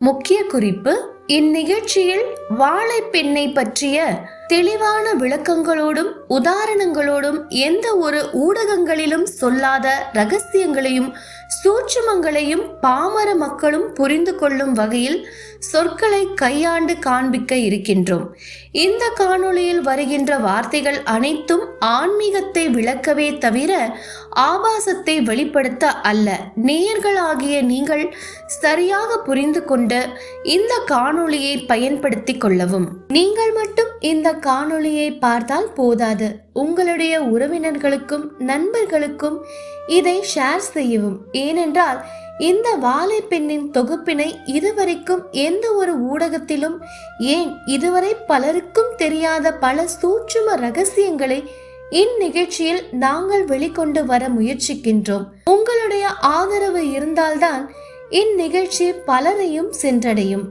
முக்கிய குறிப்பு இந்நிகழ்ச்சியில் வாழைப்பெண்ணை பற்றிய தெளிவான விளக்கங்களோடும் உதாரணங்களோடும் எந்த ஒரு ஊடகங்களிலும் சொல்லாத ரகசியங்களையும் சூட்சுமங்களையும் பாமர மக்களும் புரிந்து கொள்ளும் வகையில் சொற்களை கையாண்டு காண்பிக்க இருக்கின்றோம். இந்த காணொளியில் வருகின்ற வார்த்தைகள் அனைத்தும் ஆன்மீகத்தை விளக்கவே தவிர ஆபாசத்தை வெளிப்படுத்த அல்ல. நேயர்களாகிய நீங்கள் சரியாக புரிந்து கொண்டு இந்த காணொளியை பயன்படுத்திக் கொள்ளவும். நீங்கள் மட்டும் இந்த காணொளியை பார்த்தால் போதாது. உங்களுடைய உறவினர்களுக்கும் நண்பர்களுக்கும் இதை ஷேர் செய்யவும். ஏனென்றால் இந்த வாழை பெண்ணின் தொகுப்பினை இதுவரைக்கும் எந்த ஒரு ஊடகத்திலும் ஏன் இதுவரை பலருக்கும் தெரியாத பல சூட்சும ரகசியங்களை இந்நிகழ்ச்சியில் நாங்கள் வெளிக்கொண்டு வர முயற்சிக்கின்றோம். உங்களுடைய ஆதரவு இருந்தால்தான் இந்நிகழ்ச்சி பலரையும் சென்றடையும்.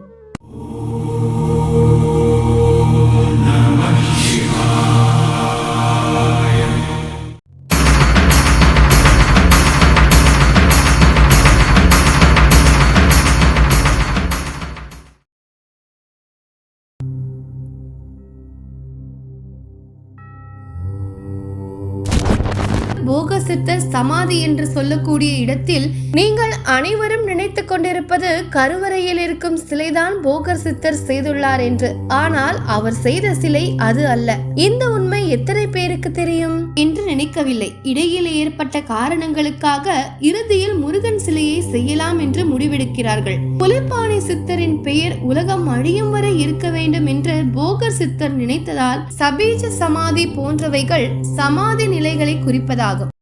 சமாதி என்று சொல்லக்கூடிய இடத்தில் நீங்கள் அனைவரும் நினைத்துக் கொண்டிருப்பது கருவறையில் இருக்கும் சிலைதான் போகர் சித்தர் செய்துள்ளார் என்று. ஆனால் அவர் செய்த சிலை அது அல்ல. இந்த உண்மை எத்தனை பேருக்கு தெரியும்? என்று நினைக்கவில்லை. இடையில் ஏற்பட்ட காரணங்களுக்காக இறுதியில் முருகன் சிலையை செய்யலாம் என்று முடிவெடுக்கிறார்கள். புலிப்பாணி சித்தரின் பெயர் உலகம் அழியும் வரை இருக்க வேண்டும் என்று போகர் சித்தர் நினைத்ததால் சபீஜ சமாதி போன்றவைகள் சமாதி நிலைகளை குறிப்பதாகும்.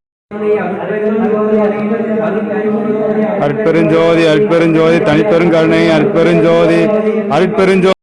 அற்பெருஞ்சோதி அற்பெருஞ்சோதி தனிப்பெருங்கருணை அற்பெருஞ்சோதி அற்பெருஞ்சோதி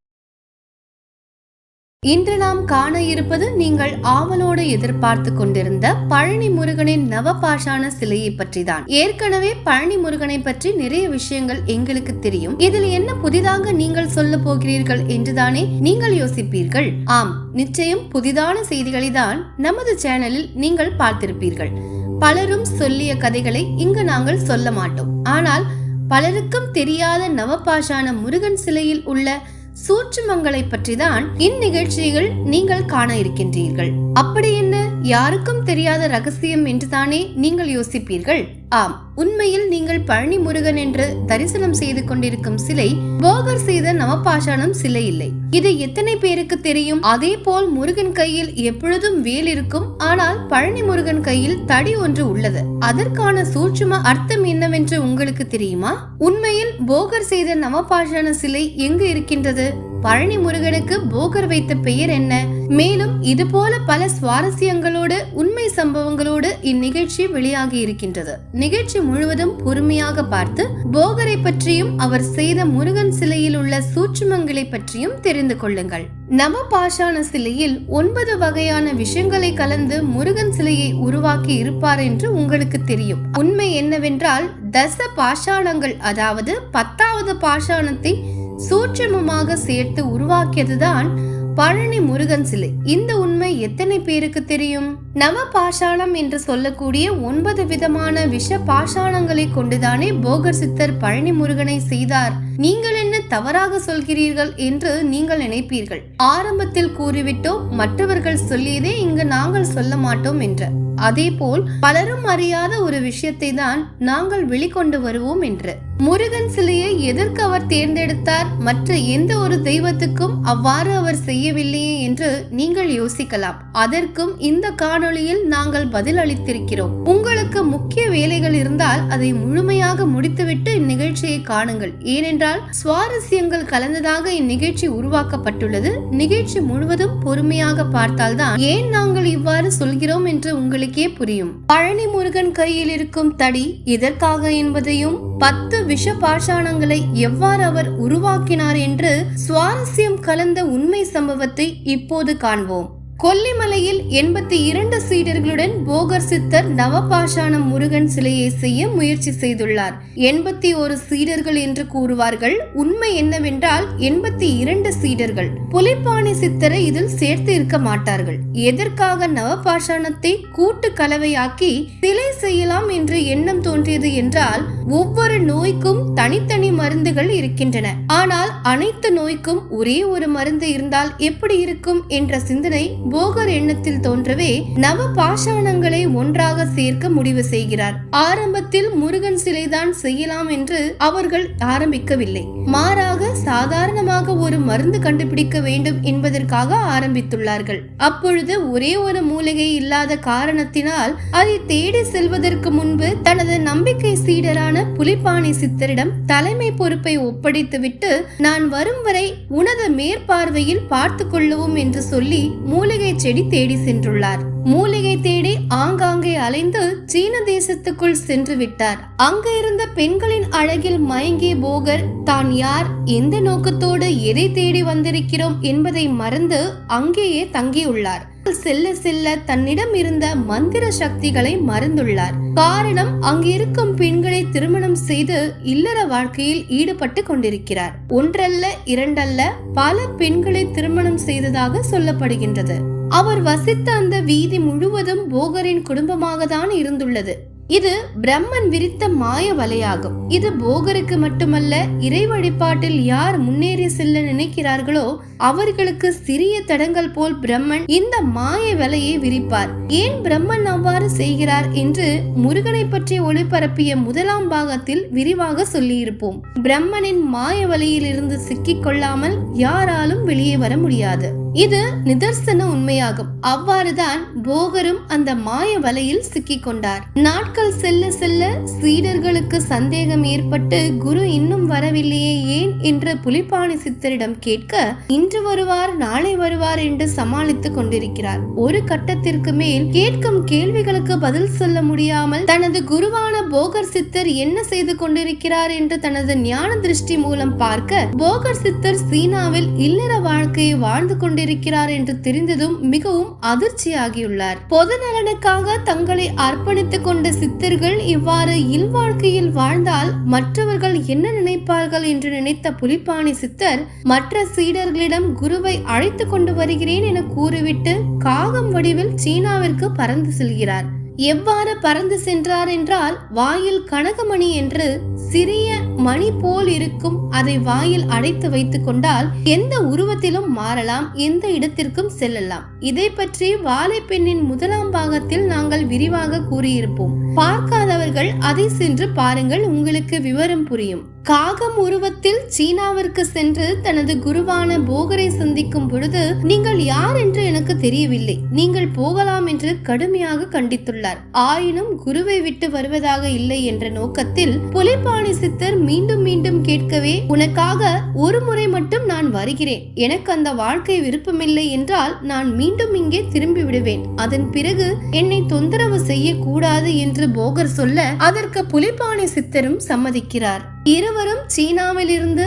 இன்று நாம் காண இருப்பது நீங்கள் ஆவலோடு எதிர்பார்த்து கொண்டிருந்த பழனி முருகனின் நவபாஷான சிலையை பற்றிதான். ஏற்கனவே பழனி முருகனை பற்றி நிறைய விஷயங்கள் எங்களுக்கு தெரியும். இதில் என்ன புதிதாக நீங்கள் சொல்ல போகிறீர்கள் என்றுதானே நீங்கள் யோசிப்பீர்கள்? ஆம் நிச்சயம் புதிதான செய்திகளை தான் நமது சேனலில் நீங்கள் பார்த்திருப்பீர்கள். பலரும் சொல்லிய கதைகளை இங்கு நாங்கள் சொல்ல மாட்டோம். ஆனால் பலருக்கும் தெரியாத நவபாஷான முருகன் சிலையில் உள்ள சூட்சுமங்களை பற்றிதான் இந்நிகழ்ச்சிகள் நீங்கள் காண இருக்கின்றீர்கள். அப்படி என்ன? யாருக்கும் தெரியாத ரகசியம் என்றுதானே நீங்கள் யோசிப்பீர்கள்? ஆம் உண்மையில் நீங்கள் பழனி முருகன் என்று தரிசனம் செய்து கொண்டிருக்கும் சிலை போகர் செய்த நவபாஷாணம் சிலை இல்லை. இது எத்தனை பேருக்கு தெரியும்? அதே போல் முருகன் கையில் எப்பொழுதும் வேல் இருக்கும். ஆனால் பழனி முருகன் கையில் தடி ஒன்று உள்ளது. அதற்கான சூட்சும அர்த்தம் என்னவென்று உங்களுக்கு தெரியுமா? உண்மையில் போகர் செய்த நவபாஷாண சிலை எங்கு இருக்கின்றது? பழனி முருகனுக்கு போகர் வைத்த பெயர் என்ன? மேலும் இது போல பல சுவாரஸ்யங்களோடு உண்மை சம்பவங்களோடு இந்நிகழ்ச்சி வெளியாகி இருக்கின்றது. நிகழ்ச்சி முழுவதும் பொறுமையாக பார்த்து போகரை பற்றியும் அவர் செய்த முருகன் சிலையில் உள்ள சூட்சுமங்களை பற்றியும் தெரிந்து கொள்ளுங்கள். நவ பாஷாண சிலையில் ஒன்பது வகையான விஷயங்களை கலந்து முருகன் சிலையை உருவாக்கி இருப்பார் என்று உங்களுக்கு தெரியும். உண்மை என்னவென்றால் தச பாஷாணங்கள் அதாவது பத்தாவது பாஷாணத்தை சூட்சமமாக சேர்த்து உருவாக்கியதுதான் பழனி முருகன் சிலை. இந்த உண்மை எத்தனை பேருக்கு தெரியும்? நவ பாஷாணம் என்று சொல்லக்கூடிய ஒன்பது விதமான விஷ பாஷாணங்களை கொண்டுதானே போகர் சித்தர் பழனி முருகனை செய்தார். நீங்கள் என்ன தவறாக சொல்கிறீர்கள் என்று நீங்கள் நினைப்பீர்கள். ஆரம்பத்தில் கூறிவிட்டோம் மற்றவர்கள் சொல்லியதே இங்கு நாங்கள் சொல்ல மாட்டோம் என்று. அதேபோல் பலரும் அறியாத ஒரு விஷயத்தை தான் நாங்கள் வெளிக்கொண்டு வருவோம் என்று. முருகன் சிலையை எதற்கு அவர் தேர்ந்தெடுத்தார்? மற்ற எந்த ஒரு தெய்வத்துக்கும் அவ்வாறு அவர் செய்யவில்லையே என்று நீங்கள் யோசிக்கலாம். அதற்கும் இந்த காணொளியில் நாங்கள் பதில் அளித்திருக்கிறோம். உங்களுக்கு முக்கிய வேலைகள் இருந்தால் அதை முழுமையாக முடித்துவிட்டு இந்நிகழ்ச்சியை காணுங்கள். ஏனென்றால் சுவாரஸ்யங்கள் கலந்ததாக இந்நிகழ்ச்சி உருவாக்கப்பட்டுள்ளது. நிகழ்ச்சி முழுவதும் பொறுமையாக பார்த்தால்தான் ஏன் நாங்கள் இவ்வாறு சொல்கிறோம் என்று உங்களுக்கே புரியும். பழனி முருகன் கையில் இருக்கும் தடி எதற்காக என்பதையும் பத்து விஷ பாஷாணங்களை எவ்வாறு அவர் உருவாக்கினார் என்று சுவாரஸ்யம் கலந்த உண்மை சம்பவத்தை இப்போது காண்போம். கொல்லிமலையில் எண்பத்தி இரண்டு சீடர்களுடன் போகர் சித்தர் நவபாஷாணம் முருகன் சிலையை செய்ய முயற்சி செய்துள்ளார். எண்பத்தி ஒரு சீடர்கள் என்று கூறுவார்கள். உண்மை என்னவென்றால் எண்பத்தி இரண்டு சீடர்கள். புலிப்பாணி சித்தரை இதில் சேர்த்து இருக்க மாட்டார்கள். எதற்காக நவபாஷாணத்தை கூட்டு கலவையாக்கி சிலை செய்யலாம் என்று எண்ணம் தோன்றியது என்றால் ஒவ்வொரு நோய்க்கும் தனித்தனி மருந்துகள் இருக்கின்றன. ஆனால் அனைத்து நோய்க்கும் ஒரே ஒரு மருந்து இருந்தால் எப்படி இருக்கும் என்ற சிந்தனை போகர் எண்ணத்தில் தோன்றவே நவ பாஷாணங்களை ஒன்றாக சேர்க்க முடிவு செய்கிறார். ஆரம்பத்தில் முருகன் சிலைதான் செய்யலாம் என்று அவர்கள் ஆரம்பிக்கவில்லை. மாறாக சாதாரணமாக ஒரு மருந்து கண்டுபிடிக்க வேண்டும் என்பதற்காக ஆரம்பித்துள்ளார்கள். அப்பொழுது ஒரே ஒரு மூலிகை இல்லாத காரணத்தினால் அதை தேடி செல்வதற்கு முன்பு தனது நம்பிக்கை சீடரான புலிப்பாணி சித்தரிடம் தலைமை பொறுப்பை ஒப்படைத்துவிட்டு நான் வரும் வரை உனது மேற்பார்வையில் பார்த்து கொள்ளவும் என்று சொல்லி மூலிகை செடி தேடி சென்றுள்ளார். மூலிகை தேடி ஆங்காங்கே அலைந்து சீன தேசத்துக்குள் சென்று விட்டார் அங்கு இருந்த பெண்களின் அழகில் மயங்கிய போகர் தான் யார்? எந்த நோக்கத்தோடு எதை தேடி வந்திருக்கிறோம்? என்பதை மறந்து அங்கேயே தங்கியுள்ளார். செல்ல செல்ல தன்னிடம் இருந்த மந்திர சக்திகளை மறந்துள்ளார். காரணம் அங்கிருக்கும் பெண்களை திருமணம் செய்து இல்லற வாழ்க்கையில் ஈடுபட்டு கொண்டிருக்கிறார். ஒன்றல்ல இரண்டல்ல பல பெண்களை திருமணம் செய்ததாக சொல்லப்படுகின்றது. அவர் வசித்த அந்த வீதி முழுவதும் போகரின் குடும்பமாக தான் இருந்துள்ளது. இது பிரம்மன் விரித்த மாய வலையாகும். இது போகருக்கு மட்டுமல்ல இறை வழிபாட்டில் யார் முன்னேறி செல்ல நினைக்கிறார்களோ அவர்களுக்கு சிறிய தடங்கள் போல் பிரம்மன் இந்த மாய வலையை விரிப்பார். ஏன் பிரம்மன் அவ்வாறு செய்கிறார் என்று முருகனை பற்றி ஒளிபரப்பிய முதலாம் பாகத்தில் விரிவாக சொல்லியிருப்போம். பிரம்மனின் மாய வலையிலிருந்து சிக்கிக் கொள்ளாமல் யாராலும் வெளியே வர முடியாது. இது நிதர்சன உண்மையாகும். அவ்வாறுதான் போகரும் அந்த மாய வலையில் சிக்கிக் கொண்டார் நாட்கள் செல்ல செல்ல சீடர்களுக்கு சந்தேகம் ஏற்பட்டு குரு இன்னும் வரவில்லையே ஏன் என்று புலிப்பாணி சித்தரிடம் கேட்க இன்று வருவார் நாளை வருவார் என்று சமாளித்துக் கொண்டிருக்கிறார். ஒரு கட்டத்திற்கு மேல் கேட்கும் கேள்விகளுக்கு பதில் சொல்ல முடியாமல் தனது குருவான போகர் சித்தர் என்ன செய்து கொண்டிருக்கிறார் என்று தனது ஞான திருஷ்டி மூலம் பார்க்க போகர் சித்தர் சீனாவில் இல்லற வாழ்க்கையை வாழ்ந்து கொண்டிருக்கிறார் என்று தெரிந்ததும் மிகவும் அதிர்ச்சியாகியுள்ளார். பொது நலனுக்காக தங்களை அர்ப்பணித்துக் கொண்ட சித்தர்கள் இவ்வாறு இல்வாழ்க்கையில் வாழ்ந்தால் மற்றவர்கள் என்ன நினைப்பார்கள் என்று நினைத்த புலிப்பாணி சித்தர் மற்ற சீடர்களிடம் குருவை அழைத்து கொண்டு வருகிறேன் என கூறிவிட்டு காகம் வடிவில் சீனாவிற்கு பறந்து செல்கிறார். எவ்வாறு பறந்து சென்றார் என்றால் வாயில் கனகமணி என்று சிறிய மணி போல் இருக்கும் அதை வாயில் அடைத்து வைத்துக் கொண்டால் எந்த உருவத்திலும் மாறலாம் எந்த இடத்திற்கும் செல்லலாம். இதை பற்றி வாழைப்பெண்ணின் முதலாம் பாகத்தில் நாங்கள் விரிவாக கூறியிருப்போம். பார்க்காதவர்கள் அதை சென்று பாருங்கள் உங்களுக்கு விவரம் புரியும். காகம் உருவத்தில் சீனாவிற்கு சென்று தனது குருவான போகரை சந்திக்கும் பொழுது நீங்கள் யார் என்று எனக்கு தெரியவில்லை. நீங்கள் போகலாம் என்று கடுமையாக கண்டித்துள்ளார். ஆயினும் குருவை விட்டு வருவதாக இல்லை என்ற நோக்கத்தில் புலிப்பாணி சித்தர் மீண்டும் மீண்டும் கேட்கவே உனக்காக ஒரு முறை மட்டும் நான் வருகிறேன். எனக்கு அந்த வாழ்க்கை விருப்பமில்லை என்றால் நான் மீண்டும் இங்கே திரும்பி விடுவேன். அதன் பிறகு என்னை தொந்தரவு செய்யக்கூடாது என்று போகர் சொல்ல அதற்கு புலிப்பாணி சித்தரும் சம்மதிக்கிறார். இருவரும் சீனாவில் இருந்து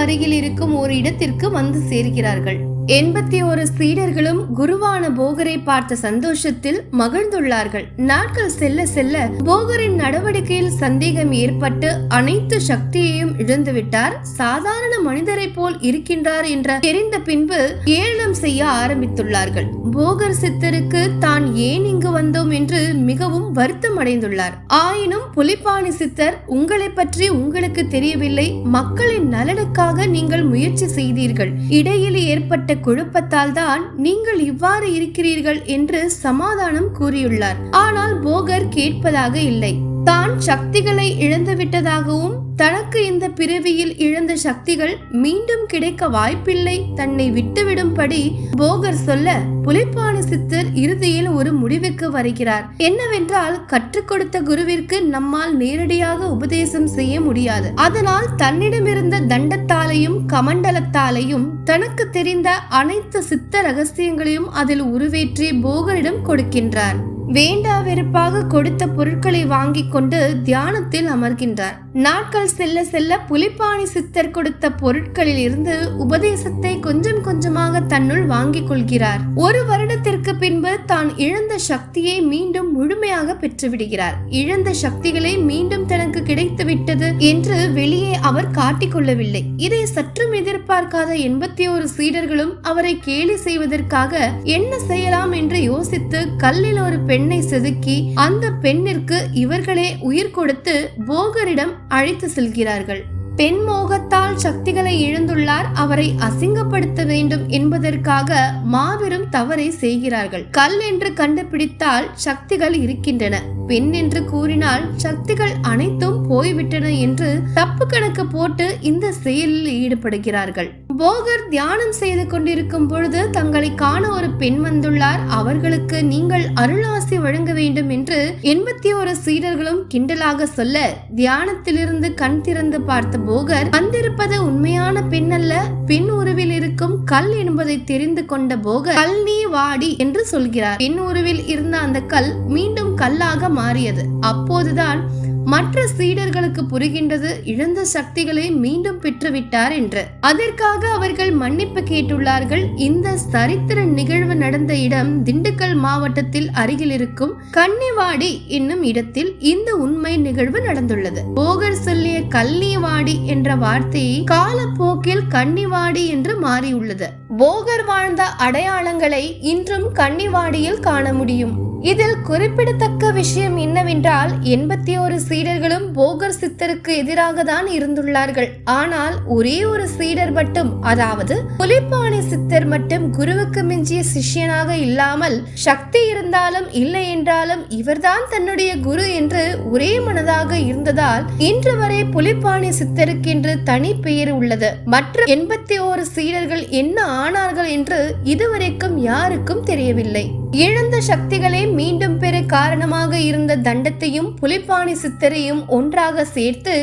அருகில் இருக்கும் ஒரு இடத்திற்கு வந்து சேர்கிறார்கள். எண்பத்தி ஒரு சீடர்களும் குருவான போகரை பார்த்த சந்தோஷத்தில் மகிழ்ந்துள்ளார்கள். நாட்கள் செல்ல செல்ல போகரின் நடவடிக்கையில் சந்தேகம் ஏற்பட்டு அனைத்து சக்தியையும் இழந்துவிட்டார். சாதாரண மனிதரை போல் இருக்கின்றார் என்ற தெரிந்த பின்பு ஏளனம் செய்ய ஆரம்பித்துள்ளார்கள். போகர் சித்தருக்கு தான் ஏன் இங்கு வந்தோம் என்று மிகவும் வருத்தம் அடைந்துள்ளார். ஆயினும் புலிப்பாணி சித்தர் உங்களை பற்றி உங்களுக்கு தெரியவில்லை. மக்களின் நலனுக்காக நீங்கள் முயற்சி செய்தீர்கள். இடையில் ஏற்பட்ட குழப்பத்தால் தான் நீங்கள் இவ்வாறு இருக்கிறீர்கள் என்று சமாதானம் கூறியுள்ளார். ஆனால் போகர் கேட்பதாக இல்லை. தான் சக்திகளை இழந்துவிட்டதாகவும் தனக்கு இந்த பிறவியில் இழந்த சக்திகள் மீண்டும் கிடைக்க வாய்ப்பில்லை. தன்னை விட்டுவிடும்படி போகர் சொல்ல புலிப்பான சித்தர் இறுதியில் ஒரு முடிவுக்கு வருகிறார். என்னவென்றால் கற்றுக் கொடுத்த குருவிற்கு நம்மால் நேரடியாக உபதேசம் செய்ய முடியாது. அதனால் தன்னிடமிருந்த தண்டத்தாலையும் கமண்டலத்தாலையும் தனக்கு தெரிந்த அனைத்து சித்த ரகசியங்களையும் அதில் உருவேற்றி போகரிடம் கொடுக்கின்றார். வேண்டா வெறுப்பாக கொடுத்த பொருட்களை வாங்கிக் கொண்டு தியானத்தில் அமர்கின்றார். நாட்கள் செல்ல செல்ல புலிப்பாணி சித்தர் கொடுத்த பொருட்களில் இருந்து உபதேசத்தை கொஞ்சம் கொஞ்சமாக தன்னுள் வாங்கிக் கொள்கிறார். ஒரு வருடத்திற்கு பின்பு தான் இழந்த சக்தியை மீண்டும் முழுமையாக பெற்றுவிடுகிறார். இழந்த சக்திகளை மீண்டும் தனக்கு கிடைத்து விட்டது என்று வெளியே அவர் காட்டிக்கொள்ளவில்லை இதை சற்றும் எதிர்பார்க்காத எண்பத்தி ஒரு சீடர்களும் அவரை கேலி செய்வதற்காக என்ன செய்யலாம் என்று யோசித்து கல்லில் ஒரு பெண் பெண்ணை செதுக்கி அந்த பெண்ணிற்கு இவர்களே உயிர் கொடுத்து போகரிடம் அழைத்து செல்கிறார்கள். பெண் மோகத்தால் சக்திகளை இழந்துள்ளார். அவரை அசிங்கப்படுத்த வேண்டும் என்பதற்காக மாபெரும் தவறை செய்கிறார்கள். கல் என்று கண்டுபிடித்தால் சக்திகள் இருக்கின்றன. பெண் என்று கூறினால் சக்திகள் அனைத்தும் போய்விட்டன என்று தப்பு கணக்கு போட்டு இந்த செயலில் ஈடுபடுகிறார்கள். போகர் தியானம் செய்து கொண்டிருக்கும் பொழுது தங்களை காண ஒரு பெண் வந்துள்ளார். அவர்களுக்கு நீங்கள் அருளாசி வழங்க வேண்டும் என்று எண்பத்தி ஒரு சீடர்களும் கிண்டலாக சொல்ல தியானத்திலிருந்து கண் திறந்து பார்த்த போகர் வந்திருப்பது உண்மையான பெண் அல்ல. பெண் உருவில் இருக்கும் கல் என்பதை தெரிந்து கொண்ட போகர் கல் நீ வாடி என்று சொல்கிறார். பெண் உருவில் இருந்த அந்த கல் மீண்டும் கல்லாக மாறியது. அப்போதுதான் மற்ற சீடர்களுக்கு புரிகின்றது இழந்த சக்திகளை மீண்டும் பெற்றுவிட்டார் என்று. அதற்காக அவர்கள் மன்னிப்பு கேட்டுள்ளார்கள். இந்த சரித்திர நிகழ்வு நடந்த இடம் திண்டுக்கல் மாவட்டத்தில் அருகில் இருக்கும் கன்னிவாடி என்னும் இடத்தில் இந்த உண்மை நிகழ்வு நடந்துள்ளது. போகர் சொல்லிய கல்லிவாடி என்ற வார்த்தையை காலப்போக்கில் கன்னிவாடி என்று மாறியுள்ளது. போகர் வாழ்ந்த அடையாளங்களை இன்றும் கன்னிவாடியில் காண முடியும். இதில் குறிப்பிடத்தக்க விஷயம் என்னவென்றால் எண்பத்தி ஒரு சீடர்களும் போகர் சித்தருக்கு எதிராக தான் இருந்துள்ளார்கள். ஆனால் ஒரே ஒரு சீடர் மட்டும் அதாவது புலிப்பாணி சித்தர் மட்டும் குருவுக்கு மிஞ்சிய சிஷ்யனாக இல்லாமல் சக்தி இருந்தாலும் இல்லை என்றாலும் இவர்தான் தன்னுடைய குரு என்று ஒரே மனதாக இருந்ததால் இன்று வரை புலிப்பாணி சித்தருக்கென்று தனி பெயர் உள்ளது. மற்ற எண்பத்தி ஓரு சீடர்கள் என்ன ஆனார்கள் என்று இதுவரைக்கும் யாருக்கும் தெரியவில்லை. இழந்த சக்திகளே மீண்டும் பெற காரணமாக இருந்த தண்டத்தையும் புலிப்பாணி சித்தரையும் ஒன்றாக சேர்த்து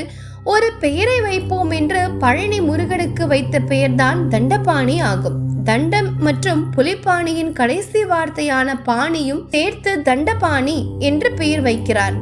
ஒரு பெயரை வைப்போம் என்று பழனி முருகனுக்கு வைத்த பெயர்தான் தண்டபாணி ஆகும். தண்டம் மற்றும் புலிப்பாணியின் கடைசி வார்த்தையான பாணியும் சேர்த்து தண்டபாணி என்று பெயர் வைக்கிறார்.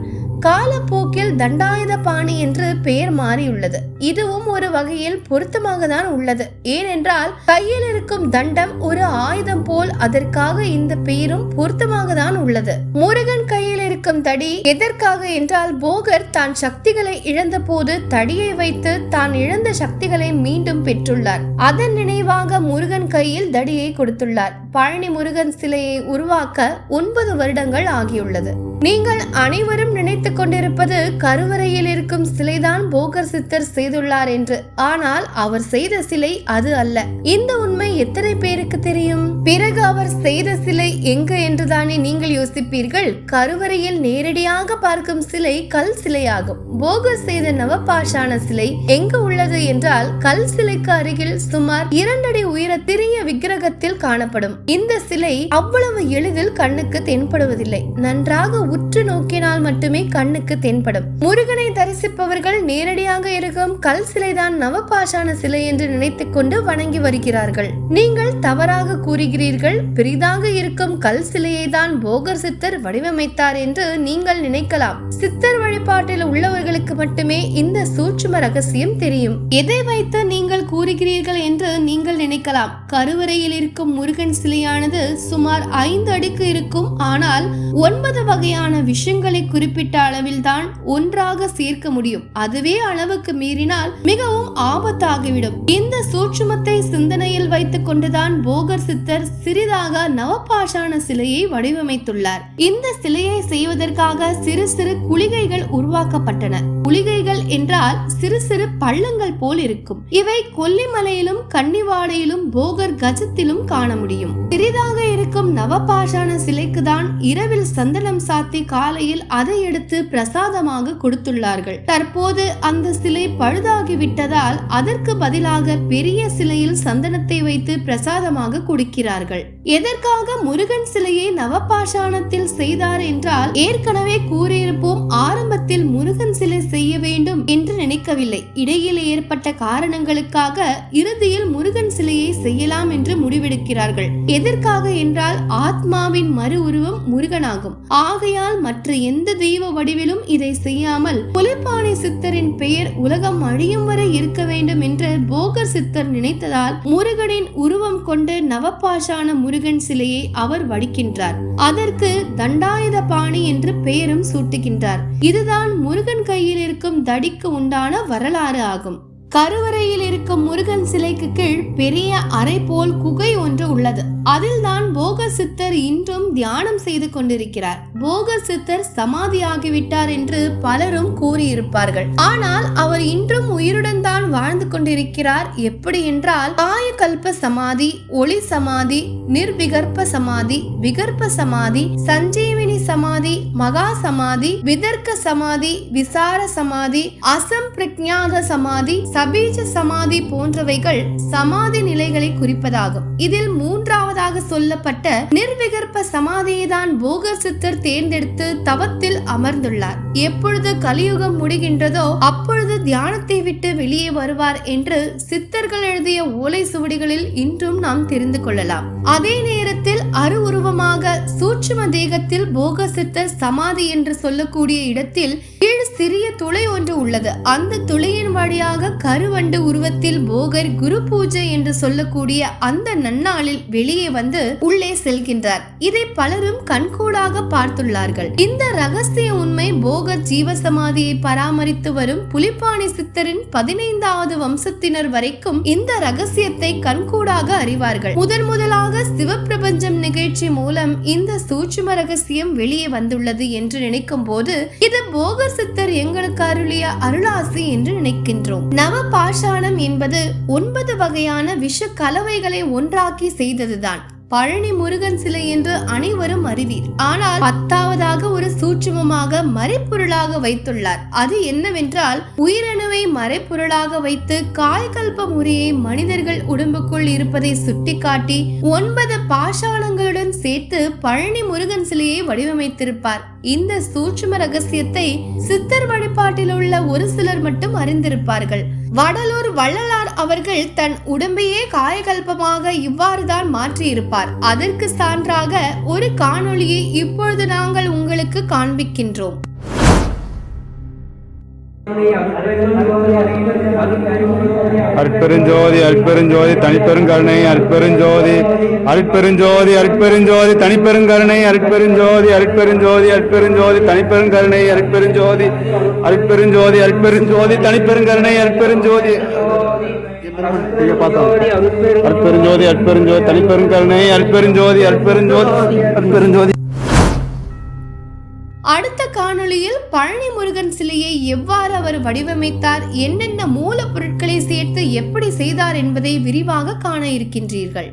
காலப்போக்கில் தண்டாயுத பாணி என்று பெயர் மாறியுள்ளது. இதுவும் ஒரு வகையில் பொருத்தமாக தான் உள்ளது. ஏனென்றால் கையில் இருக்கும் தண்டம் ஒரு ஆயுதம் போல் அதற்காக இந்த பெயரும் பொருத்தமாக தான் உள்ளது. முருகன் கையில் இருக்கும் தடி. எதற்காக என்றால் போகர் தான் சக்திகளை இழந்த போது தடியை வைத்து தான் இழந்த சக்திகளை மீண்டும் பெற்றுள்ளார். அதன் நினைவாக முருகன் கையில் தடியை கொடுத்துள்ளார். பழனி முருகன் சிலையை உருவாக்க ஒன்பது வருடங்கள் ஆகியுள்ளது. நீங்கள் அனைவரும் நினைத்துக் கொண்டிருப்பது கருவறையில் இருக்கும் சிலைதான் போகர் சித்தர் செய்துள்ளார் என்று. ஆனால் அவர் செய்த சிலை அது அல்ல. இந்த உண்மை எத்தனை பேருக்கு தெரியும்? பிறகு அவர் செய்த சிலை எங்கு என்றுதானே நீங்கள் யோசிப்பீர்கள்? கருவறையில் நேரடியாக பார்க்கும் சிலை கல் சிலையாகும். போகர் செய்த நவபாஷான சிலை எங்கு உள்ளது என்றால் கல் சிலைக்கு அருகில் சுமார் இரண்டடி உயர திரிய விக்கிரகத்தில் காணப்படும். இந்த சிலை அவ்வளவு எளிதில் கண்ணுக்கு தென்படுவதில்லை. நன்றாக உற்று நோக்கினால் மட்டுமே கண்ணுக்கு தென்படும். முருகனை தரிசிப்பவர்கள் நேரடியாக இருக்கும் கல் சிலைதான் நவபாஷான சிலை என்று நினைத்துக் கொண்டு வணங்கி வருகிறார்கள். நீங்கள் தவறாக கூறுகிறீர்கள் பெரிதாக இருக்கும் கல் சிலையை தான் போகர் சித்தர் வடிவமைத்தார் என்று என்று நீங்கள் நினைக்கலாம். சித்தர் வழிபாட்டில் உள்ளவர்களுக்கு மட்டுமே இந்த சூட்சும ரகசியம் தெரியும். எதை வைத்து நீங்கள் கூறுகிறீர்கள் என்று நீங்கள் நினைக்கலாம். கருவறையில் இருக்கும் முருகன் சிலையானது சுமார் ஐந்து அடிக்கு இருக்கும். ஆனால் ஒன்பது வகையான விஷயங்களை குறிப்பிட்ட அளவில் தான் ஒன்றாக சேர்க்க முடியும். அதுவே அளவுக்கு மீறினால் மிகவும் ஆபத்தாகிவிடும். இந்த சூட்சுமத்தை சிந்தனையில் வைத்துக் கொண்டுதான் போகர் சித்தர் சிறிதாக நவபாஷான சிலையை வடிவமைத்துள்ளார். இந்த சிலையை செய்ய செய்வதற்காக சிறு சிறு குளிகைகள் உருவாக்கப்பட்டன. குளிகைகள் என்றால் சிறு சிறு பள்ளங்கள் போல் இருக்கும். இவை கொல்லிமலையிலும் கன்னிவாடையிலும் போகர் கஜத்திலும் காண முடியும். சிறிதாக இருக்கும் நவபாஷான சிலைக்கு தான் இரவில் சந்தனம் சாத்தி காலையில் அதை எடுத்து பிரசாதமாக கொடுத்துள்ளார்கள். தற்போது அந்த சிலை பழுதாகிவிட்டதால் அதற்கு பதிலாக பெரிய சிலையில் சந்தனத்தை வைத்து பிரசாதமாக கொடுக்கிறார்கள். எதற்காக முருகன் சிலையை நவபாஷாணத்தில் செய்தார் என்றால் ஏற்கனவே கூறியிருப்போம் ஆரம்பத்தில் முருகன் சிலை செய்ய வேண்டும் என்று நினைக்கவில்லை. இடையில் ஏற்பட்ட காரணங்களுக்காக இறுதியில் முருகன் சிலையை செய்யலாம் என்று முடிவெடுக்கிறார்கள். எதற்காக என்றால் ஆத்மாவின் மறு உருவம் முருகனாகும். ஆகையால் மற்ற எந்த தெய்வ வடிவிலும் இதை செய்யாமல் புலிப்பாணி சித்தரின் பெயர் உலகம் அழியும் வரை இருக்க வேண்டும் என்று போகர் சித்தர் நினைத்ததால் முருகனின் உருவம் கொண்டு நவபாஷான முருகன் சிலையை அவர் வடிக்கின்றார். அதற்கு தண்டாயுத பாணி என்று பெயரும் சூட்டுகின்றார். இதுதான் முருகன் கையில் இருக்கும் தடிக்கு உண்டான வரலாறு ஆகும். கருவறையில் இருக்கும் முருகன் சிலைக்கு கீழ் பெரிய அறை போல் குகை ஒன்று உள்ளது. அதில்தான் போக சித்தர் இன்றும் தியானம் செய்து கொண்டிருக்கிறார். போக சித்தர் சமாதியாகிவிட்டார் என்று பலரும் கூறியிருப்பார்கள். ஆனால் அவர் இன்றும் உயிருடன் தான் வாழ்ந்து கொண்டிருக்கிறார். எப்படி என்றால் காயகல்ப சமாதி ஒளி சமாதி நிர்விகற்ப சமாதி விகற்ப சமாதி சஞ்சீவினி சமாதி மகா சமாதி விதர்க்க சமாதி விசார சமாதி அசம்பிரக்ஞாத சமாதி சபீஜ சமாதி போன்றவைகள் சமாதி நிலைகளை குறிப்பதாகும். இதில் மூன்றாவதாக சொல்லப்பட்ட நிர்விகற்ப சமாதியை தான் போக சித்தர் தேர்ந்தெடுத்து தவத்தில் அமர்ந்துள்ளார். எப்பொழுது கலியுகம் முடிகின்றதோ அப்பொழுது தியானத்தை விட்டு வெளியே வருவார் என்று சித்தர்கள் எழுதிய ஓலை சுவடிகளில் இன்றும் நாம் தெரிந்து கொள்ளலாம். அதே நேரத்தில் அரு உருவமாக சூட்சும தேகத்தில் போக சித்தர் சமாதி என்று சொல்லக்கூடிய இடத்தில் கீழ் சிறிய துளை ஒன்று உள்ளது. அந்த துளையின் வழியாக கருவண்டு உருவத்தில் போகர் குரு பூஜை என்று சொல்லக்கூடிய அந்த நன்னாளில் வெளியே வந்து உள்ளே செல்கின்றார். இதை பலரும் கண்கூடாக பார்த்துள்ளார்கள். இந்த ரகசிய உண்மை போகர் ஜீவசமாதியை பராமரித்து வரும் புலிப்பாணி சித்தரின் பதினைந்தாவது வம்சத்தினர் வரைக்கும் இந்த ரகசியத்தை கண்கூடாக அறிவார்கள். முதன் முதலாக சிவப்பிரபஞ்சம் நிகழ்ச்சி மூலம் இந்த சூட்சும ரகசியம் வெளியே வந்துள்ளது என்று நினைக்கும் போது இது போகர் சித்தர் எங்களுக்கு அருளிய அருளாசி என்று நினைக்கின்றோம். நவ பாஷாணம் என்பது ஒன்பது வகையான விஷ கலவைகளை ஒன்றாக்கி செய்ததுதான். பழனி முருகன் சிலை என்று அனைவரும் அறிவீர். ஆனால் பத்தாவதாக ஒரு சூட்சுமமாக மறைப்பொருளாக வைத்துள்ளார். அது என்னவென்றால் உயிரணுவை மறைப்பொருளாக வைத்து காய்கல்ப முறையை மனிதர்கள் உடம்புக்குள் இருப்பதை சுட்டிக்காட்டி ஒன்பது பாஷாணங்களுடன் சேர்த்து பழனி முருகன் சிலையை வடிவமைத்திருப்பார். இந்த சூட்சும ரகசியத்தை சித்தர் வழிபாட்டில் உள்ள ஒரு சிலர் மட்டும் அறிந்திருப்பார்கள். வடலூர் வள்ளலார் அவர்கள் தன் உடம்பையே காயகல்பமாக இவ்வாறுதான் மாற்றியிருப்பார். அதற்கு சான்றாக ஒரு காணொளியை இப்பொழுது நாங்கள் உங்களுக்கு காண்பிக்கின்றோம். அற்பெருஞ்சோதி அற்பெருஞ்சோதி தனிப்பெருங்கருணை அற்பெருஞ்சோதி அற்பெருஞ்சோதி அற்பெருஞ்சோதி தனிப்பெருங்கருணை அற்பெருஞ்சோதி அற்பெருஞ்சோதி அற்பெருஞ்சோதி தனிப்பெருங்கருணை அற்பெருஞ்சோதி அற்பெருஞ்சோதி அற்பெருஞ்சோதி தனிப்பெருங்கருணை அற்பெருஞ்சோதி அற்பெருஞ்சோதி அற்பெருஞ்சோதி தனிப்பெருங்கருணை அற்பெருஞ்சோதி அற்பெருஞ்சோதி அற்பெருஞ்சோதி காணொளியில் பழனி முருகன் சிலையை எவ்வாறு அவர் வடிவமைத்தார் என்னென்ன மூலப்பொருட்களை சேர்த்து எப்படி செய்தார் என்பதை விரிவாக காண இருக்கின்றீர்கள்.